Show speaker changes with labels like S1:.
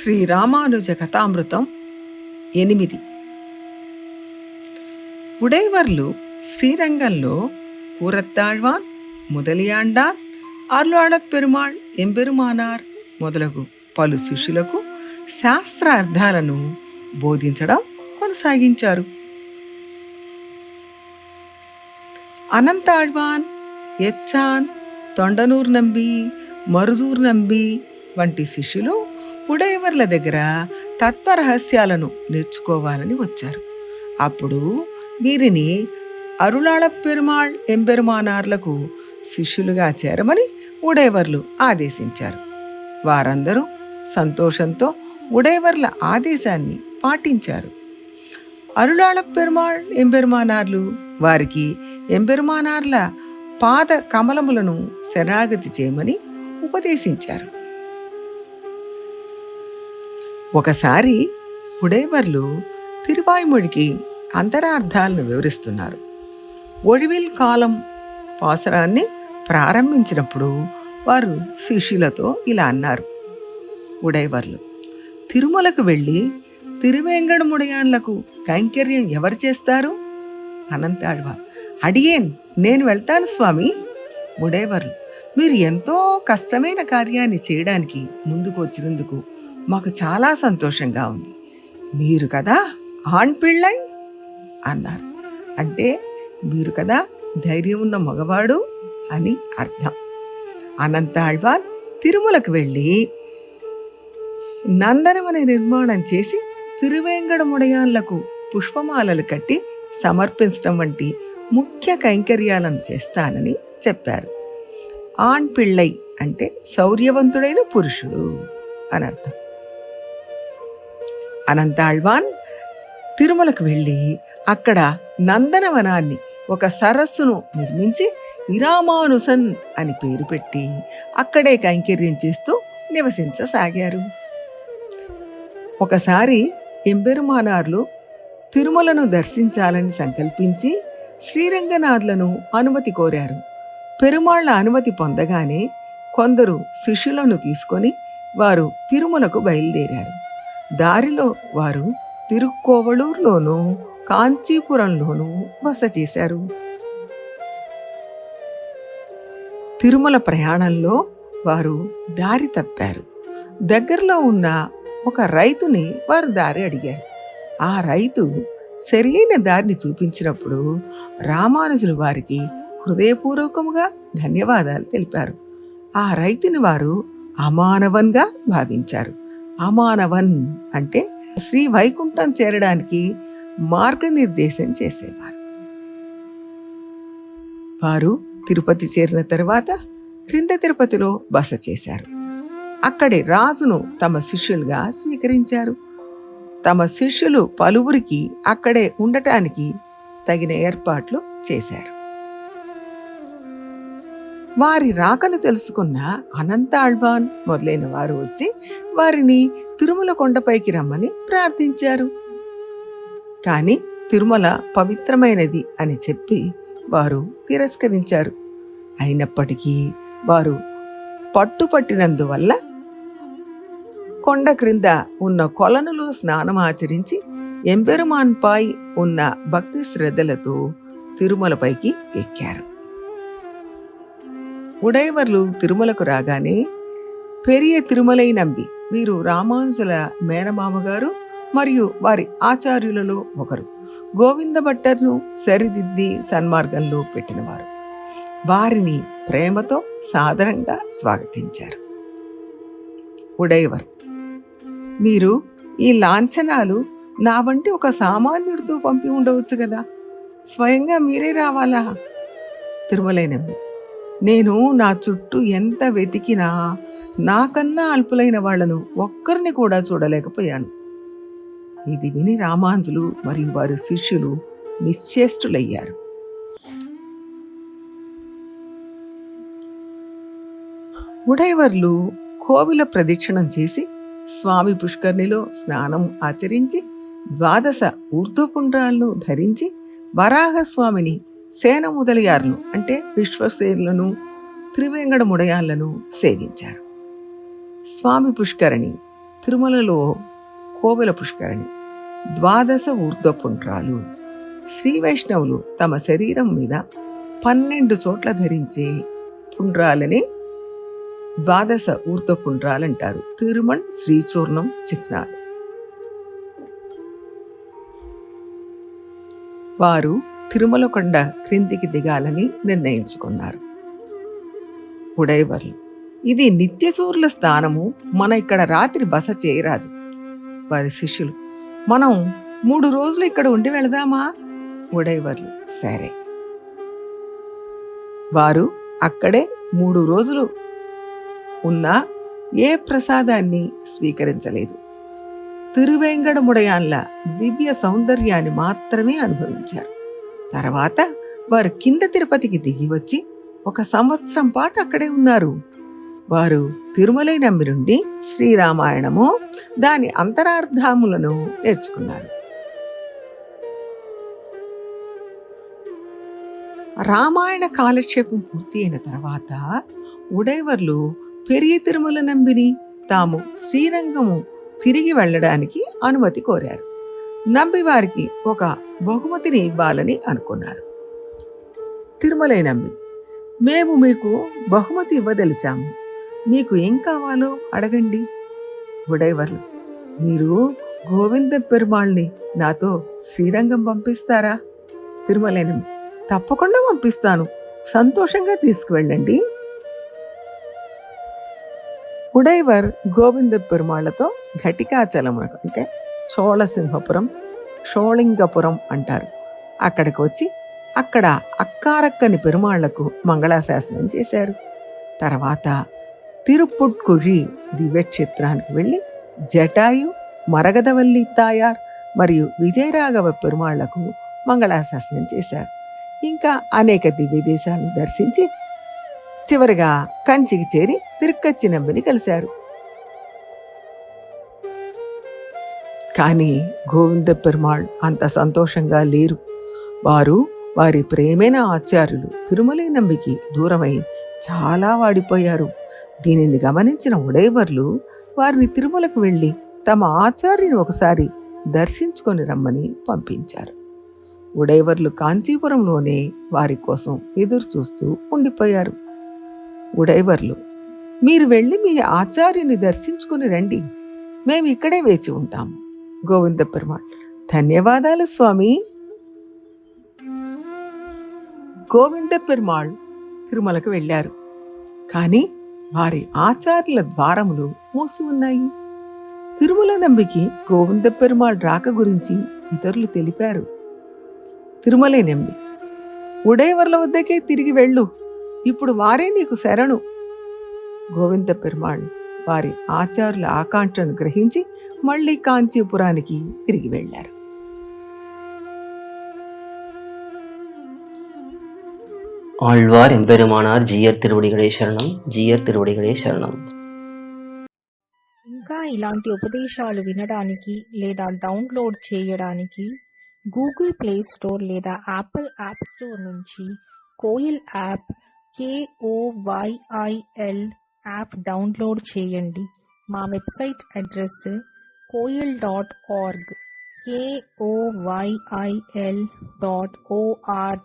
S1: శ్రీ రామానుజ కథామృతం ఎనిమిది. ఉడైవర్లు శ్రీరంగంలో కూరత్తాళ్వాన్ ముదలియాండార్ అర్లాళ పెరుమాళ్ ఎంబెరుమానార్ మొదలగు పలు శిష్యులకు శాస్త్రార్థాలను బోధించడం కొనసాగించారు. అనంతాళ్వాన్ ఎచ్చాన్ తొండనూర్ నంబి మరుదూర్ నంబి వంటి శిష్యులు ఉడైవర్ల దగ్గర తత్వరహస్యాలను నేర్చుకోవాలని వచ్చారు. అప్పుడు వీరిని అరుళాళ పెరుమాళ్ ఎంబెరుమానార్లకు శిష్యులుగా చేరమని ఉడైవర్లు ఆదేశించారు. వారందరూ సంతోషంతో ఉడైవర్ల ఆదేశాన్ని పాటించారు. అరుళాళ పెరుమాళ్ ఎంబెరుమానార్లు వారికి ఎంబెరుమానార్ల పాద కమలములను శరణాగతి చేయమని ఉపదేశించారు. ఒకసారి ఉడైవర్లు తిరువాయిమొழிకి అంతరార్థాలను వివరిస్తున్నారు. ఒడివిల్ కాలం పాసరాన్ని ప్రారంభించినప్పుడు వారు శిష్యులతో ఇలా అన్నారు. ఉడైవర్లు తిరుమలకు వెళ్ళి తిరువేంగడముడయాన్లకు కైంకర్యం ఎవరు చేస్తారు? అనంతాழ்వార్ అడియేన్ నేను వెళ్తాను స్వామి. ఉడైవర్లు మీరు ఎంతో కష్టమైన కార్యాన్ని చేయడానికి ముందుకు వచ్చినందుకు మాకు చాలా సంతోషంగా ఉంది. మీరు కదా ఆణ్పిళ్ళై అన్నారు. అంటే మీరు కదా ధైర్యం ఉన్న మగవాడు అని అర్థం. అనంతాళ్వార్ తిరుమలకు వెళ్ళి నందనమని నిర్మాణం చేసి తిరువేంగడముడయాన్లకు పుష్పమాలలు కట్టి సమర్పించడం వంటి ముఖ్య కైంకర్యాలను చేస్తానని చెప్పారు. ఆన్ పిళ్ళై అంటే శౌర్యవంతుడైన పురుషుడు అని అర్థం. అనంతాళ్వాన్ తిరుమలకు వెళ్ళి అక్కడ నందనవనాన్ని ఒక సరస్సును నిర్మించి ఇరామానుసన్ అని పేరు పెట్టి అక్కడే కైంకర్యం చేస్తూ నివసించసాగారు. ఒకసారి ఎంబెరుమానార్లు తిరుమలను దర్శించాలని సంకల్పించి శ్రీరంగనాథ్లను అనుమతి కోరారు. పెరుమాళ్ళ అనుమతి పొందగానే కొందరు శిష్యులను తీసుకొని వారు తిరుమలకు బయలుదేరారు. దారిలో వారు తిరుక్కోవళూరులోనూ కాంచీపురంలోనూ బస చేశారు తిరుమల ప్రయాణంలో వారు దారి తప్పారు. దగ్గరలో ఉన్న ఒక రైతుని వారు దారి అడిగారు. ఆ రైతు సరియైన దారిని చూపించినప్పుడు రామానుజులు వారికి హృదయపూర్వకముగా ధన్యవాదాలు తెలిపారు. ఆ రైతుని వారు అమానవన్గా భావించారు. అమానవన్ అంటే శ్రీ వైకుంఠం చేరడానికి మార్గనిర్దేశం చేసేవారు. వారు తిరుపతి చేరిన తర్వాత క్రింద తిరుపతిలో బస చేశారు. అక్కడి రాజును తమ శిష్యులుగా స్వీకరించారు. తమ శిష్యులు పలువురికి అక్కడే ఉండటానికి తగిన ఏర్పాట్లు చేశారు. వారి రాకను తెలుసుకున్న అనంత ఆళ్వాన్ మొదలైన వారు వచ్చి వారిని తిరుమల కొండపైకి రమ్మని ప్రార్థించారు. కానీ తిరుమల పవిత్రమైనది అని చెప్పి వారు తిరస్కరించారు. అయినప్పటికీ వారు పట్టుపట్టినందువల్ల కొండ క్రింద ఉన్న కొలనులో స్నానం ఆచరించి ఎంపెరుమాన్పై ఉన్న భక్తి శ్రద్ధలతో తిరుమలపైకి ఎక్కారు. ఉడైవర్లు తిరుమలకు రాగానే పెరియ తిరుమలై నంబి వీరు రామాంజుల మేనమామగారు మరియు వారి ఆచార్యులలో ఒకరు. గోవింద భట్టర్ను సరిదిద్ది సన్మార్గంలో పెట్టినవారు. వారిని ప్రేమతో సాదరంగా స్వాగతించారు. ఉడైవర్ మీరు ఈ లాంఛనాలు నా వంటి ఒక సామాన్యుడితో పంపి ఉండవచ్చు కదా? స్వయంగా మీరే రావాలా? తిరుమలైనమ్మి నేను నా చుట్టూ ఎంత వెతికినా నాకన్నా అల్పులైన వాళ్ళను ఒక్కరిని కూడా చూడలేకపోయాను. ఇది విని రామాంజులు మరియు వారి శిష్యులు నిశ్చేష్టులయ్యారు. ఉడైవర్లు కోవిల ప్రదక్షిణం చేసి స్వామి పుష్కర్ణిలో స్నానం ఆచరించి ద్వాదశ ఊర్ధ్వపుండ్రాలను ధరించి వరాహస్వామిని సేన ముదలియార్లు అంటే విశ్వసేనులను త్రివేంగడ ముడయాళ్ళను సేవించారు. స్వామి పుష్కరణి తిరుమలలో కోవెల పుష్కరణి ద్వాదశ ఊర్ధ్వపుండ్రాలు. శ్రీ వైష్ణవులు తమ శరీరం మీద పన్నెండు చోట్ల ధరించే పుండ్రాలని ద్వాదశ ఊర్ధ్వపుండ్రాలంటారు. తిరుమణ్ శ్రీచూర్ణం చిహ్నాలు వారు తిరుమల కొండ క్రిందికి దిగాలని నిర్ణయించుకున్నారు. ఉడైవర్లు ఇది నిత్యసూర్ల స్థానము మన ఇక్కడ రాత్రి బస చేయరాదు. వారి శిష్యులు మనం మూడు రోజులు ఇక్కడ ఉండి వెళదామా? ఉడైవర్లు సరే. వారు అక్కడే మూడు రోజులు ఉన్నా ఏ ప్రసాదాన్ని స్వీకరించలేదు. తిరువేంగడముడయాన్ల దివ్య సౌందర్యాన్ని మాత్రమే అనుభవించారు. తర్వాత వారు కింద తిరుపతికి దిగి వచ్చి ఒక సంవత్సరం పాటు అక్కడే ఉన్నారు. వారు తిరుమలై నమ్మి నుండి శ్రీరామాయణము దాని అంతరార్థములను నేర్చుకున్నారు. రామాయణ కాలక్షేపం పూర్తి అయిన తర్వాత ఉడైవర్లు పెరిగి తిరుమల నంబిని తాము శ్రీరంగము తిరిగి వెళ్ళడానికి అనుమతి కోరారు. నంబి వారికి ఒక బహుమతిని ఇవ్వాలని అనుకున్నారు. తిరుమలైనమ్మి మేము మీకు బహుమతి ఇవ్వదలిచాము. మీకు ఏం కావాలో అడగండి. ఉడైవర్లు మీరు గోవింద పెరుమాళ్ళని నాతో శ్రీరంగం పంపిస్తారా? తిరుమలైనమ్మి తప్పకుండా పంపిస్తాను. సంతోషంగా తీసుకువెళ్ళండి. ఉడైవర్ గోవింద పెరుమాళ్ళతో ఘటికాచలం అంటే చోళసింహపురం షోళింగపురం అంటారు. అక్కడికి వచ్చి అక్కడ అక్కారక్కని పెరుమాళ్ళకు మంగళాశాసనం చేశారు. తర్వాత తిరుపుట్కుഴി దివ్యక్షేత్రానికి వెళ్ళి జటాయు మరగదవల్లి తాయార్ మరియు విజయరాఘవ పెరుమాళ్ళకు మంగళాశాసనం చేశారు. ఇంకా అనేక దివ్య దేశాలను దర్శించి చివరిగా కంచికి చేరి తిరుక్కచ్చి నంబిని కలిశారు. కానీ గోవింద పెరుమాళ్ అంత సంతోషంగా లేరు. వారు వారి ప్రేమైన ఆచార్యులు తిరుమలై నంబికి దూరమై చాలా వాడిపోయారు. దీనిని గమనించిన ఉడైవర్లు వారిని తిరుమలకు వెళ్ళి తమ ఆచార్యుని ఒకసారి దర్శించుకొని రమ్మని పంపించారు. ఉడైవర్లు కాంచీపురంలోనే వారి కోసం ఎదురు చూస్తూ ఉండిపోయారు. ఉడైవర్లు మీరు వెళ్ళి మీ ఆచార్యుని దర్శించుకుని రండి. మేము ఇక్కడే వేచి ఉంటాము గోవింద పెరుమాళ్ ధన్యవాదాలు స్వామి. గోవింద పెరుమాళ్ తిరుమలకు వెళ్ళారు. కానీ వారి ఆచార్యుల ద్వారములు మూసి ఉన్నాయి. తిరుమల నంబికి గోవింద పెరుమాళ్ రాక గురించి ఇతరులు తెలిపారు. తిరుమలే నెంబి ఉడైవర్ల వద్దకే తిరిగి వెళ్ళు. ఇప్పుడు వారే నీకు శరణు. గోవింద పెరుమాళ్ వారి ఆచార్యుల ఆకాంక్షను గ్రహించి మళ్ళీ కాంచీపురానికి తిరిగి వెళ్ళారు
S2: ஆழ்வார் எம்பெருமானார் ஜீயர் திருவடிகளே சரணம் ஜீயர் திருவடிகளே சரணம்
S3: ఇంకా ఇలాంటి ఉపదేశాలు వినడానికి లేదా డౌన్లోడ్ చేయడానికి గూగుల్ ప్లే స్టోర్ లేదా యాపిల్ యాప్ స్టోర్ నుంచి Koyil app KOYIL app download చేయండి. మా website address Koyil dot org K O Y I L dot O R